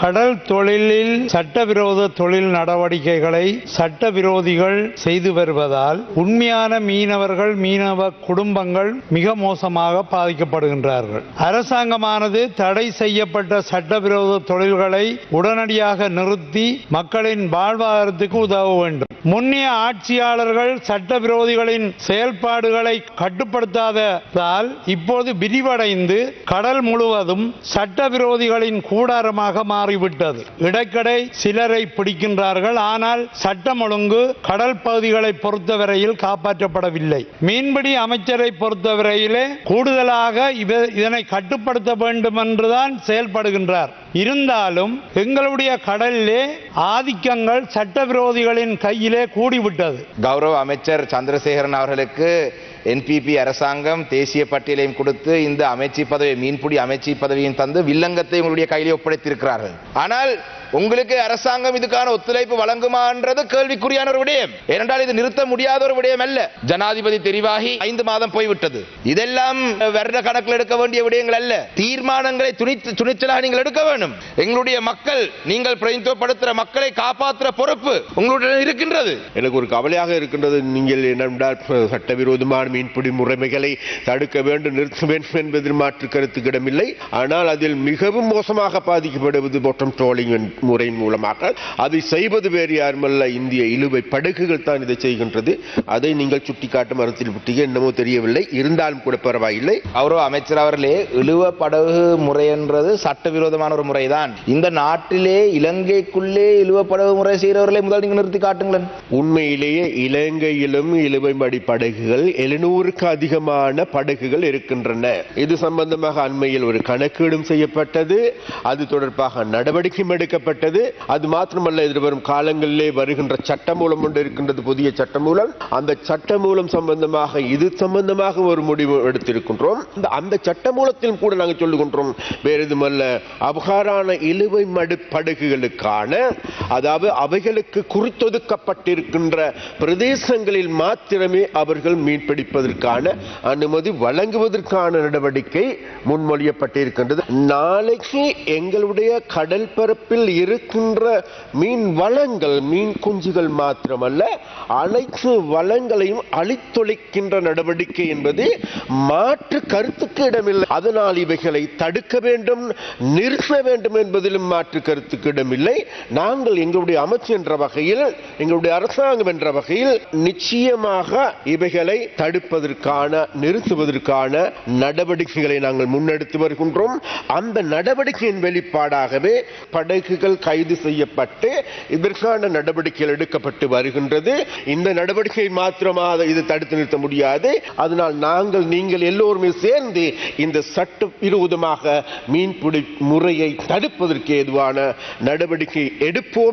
கடல் தொழிலில் சட்டவிரோத தொழில் நடவடிக்கைகளை சட்டவிரோதிகள் செய்து வருவதால் உண்மையான மீனவர்கள் மீனவ குடும்பங்கள் மிக மோசமாக பாதிக்கப்படுகின்றார்கள். அரசாங்கமானது தடை செய்யப்பட்ட சட்டவிரோத தொழில்களை உடனடியாக நிறுத்தி மக்களின் வாழ்வாதாரத்துக்கு உதவ வேண்டும். முன்னைய ஆட்சியாளர்கள் சட்டவிரோதிகளின் செயல்பாடுகளை கட்டுப்படுத்தாததால் இப்போது விரிவடைந்து கடல் முழுவதும் சட்டவிரோதிகளின் கூடாரமாக மாறிவிட்டது. இடைக்கடை சிலரை பிடிக்கின்றார்கள். ஆனால் சட்டம் ஒழுங்கு கடல் பகுதிகளை பொறுத்தவரையில் காப்பாற்றப்படவில்லை. மீன்பிடி அமைச்சரை பொறுத்தவரையிலே கூடுதலாக இதனை கட்டுப்படுத்த வேண்டும் என்றுதான் செயல்படுகின்றார். இருந்தாலும் எங்களுடைய கடலிலே ஆதிக்கங்கள் சட்டவிரோதிகளின் கையிலே கூடிவிட்டது. கௌரவ அமைச்சர் சந்திரசேகரன் அவர்களுக்கு என்பிபி அரசாங்கம் தேசிய பட்டியலையும் கொடுத்து இந்த அமைச்சு பதவி மீன்பிடி அமைச்சு பதவியும் தந்து வில்லங்கத்தை உங்களுடைய கையிலே ஒப்படைத்திருக்கிறார்கள். ஆனால் உங்களுக்கு அரசாங்கம் இதுக்கான ஒத்துழைப்பு வழங்குமான்றது கேள்விக்குறியான ஒரு விடயம். ஏனென்றால் இது நிறுத்த முடியாத ஒரு விடயம் அல்ல. ஜனாதிபதி தெரிவாகி ஐந்து மாதம் போய்விட்டது. இதெல்லாம் வருட கணக்கில் எடுக்க வேண்டிய விடயங்கள் அல்ல. தீர்மானங்களை துணித்து துணிச்சலாக நீங்கள் எடுக்க வேண்டும். எங்களுடைய மக்கள் நீங்கள் பிரதிநிதித்துவப்படுத்துகிற மக்களை காப்பாற்றுற பொறுப்பு உங்களுடைய இருக்கின்றது. எனக்கு ஒரு கவலையாக இருக்கின்றது. நீங்கள் என்னென்றால் சட்டவிரோதமான மீன்பிடி முறைமைகளை தடுக்க வேண்டும் நிறுத்த வேண்டும் என்பதில் மாற்று கருத்துக்கிடமில்லை ஆனால் அதில் மிகவும் மோசமாக பாதிக்கப்படுவது பொட்டம் ட்ரோலிங் முறையின் மூலமாக. அதை செய்வது வேறு யாருமல்ல இந்திய இழுவை படகுகள் தான் இதை செய்கின்றது. அதை நீங்கள் சுட்டிக்காட்ட மரத்தில் விட்டீங்க என்னமோ தெரியவில்லை. இருந்தாலும் கூட பரவாயில்லை. கௌரவ அமைச்சர் அவர்களே இழுவ படகு முறை என்றது சட்டவிரோதமான ஒரு முறைதான். இந்த நாட்டிலே இலங்கைக்குள்ளே இழுவ படகு முறை செய்கிறவர்களை முதல் நீங்க நிறுத்தி காட்டுங்களேன். உண்மையிலேயே இலங்கையிலும் இழுவைமடி படகுகள் எழுநூறுக்கு அதிகமான படகுகள் இருக்கின்றன. இது சம்பந்தமாக அண்மையில் ஒரு கணக்கீடும் செய்யப்பட்டது. அது தொடர்பாக நடவடிக்கையும் எடுக்கப்பட்டது அது மாத்திரமல்ல எதிர்வரும் காலங்களிலே வருகின்ற சட்டமூலம் ஒன்று இருக்கின்றது புதிய சட்டமூலம். அந்த சட்டமூலம் சம்பந்தமாக இது சம்பந்தமாக ஒரு முடிவு எடுத்திருக்கின்றோம். இந்த- அந்த சட்டமூலத்திலும் கூட நாங்கள் சொல்லுகின்றோம் வேறு எதுமல்ல அபகாரான இழுவை மடு அதாவது அவைகளுக்கு குறித்தொதுக்கப்பட்டிருக்கின்ற பிரதேசங்களில் மாத்திரமே அவர்கள் மீன்பிடிப்பதற்கான அனுமதி வழங்குவதற்கான நடவடிக்கை முன்மொழியப்பட்டிருக்கின்றது. நாளைக்கு எங்களுடைய கடல் பரப்பில் இருக்கின்ற மீன் வளங்கள் மீன் குஞ்சுகள் மாத்திரமல்ல அனைத்து வளங்களையும் அழித்தொழிக்கின்ற நடவடிக்கை என்பது மாற்று கருத்துக்கு இடமில்லை. அதனால் இவைகளை தடுக்க வேண்டும் நிறுத்த வேண்டும் என்பதிலும் மாற்று கருத்துக்கு இடமில்லை. நாங்கள் எங்களுடைய அமைச்சு என்ற வகையில் எங்களுடைய அரசாங்கம் என்ற வகையில் நிச்சயமாக இவைகளை தடுப்பதற்கான நிறுத்துவதற்கான நடவடிக்கைகளை நாங்கள் முன்னெடுத்து வருகின்றோம். அந்த நடவடிக்கையின் வெளிப்பாடாகவே படகுகள் கைது செய்யப்பட்டு இதற்கான நடவடிக்கைகள் எடுக்கப்பட்டு வருகின்றது. இந்த நடவடிக்கை மாத்திரமாக இது தடுத்து நிறுத்த முடியாது. அதனால் நாங்கள் நீங்கள் எல்லோருமே சேர்ந்து இந்த சட்ட விரோதமாக மீன்பிடி முறையை தடுப்பதற்கு ஏதுவான நடவடிக்கை எடுப்போம்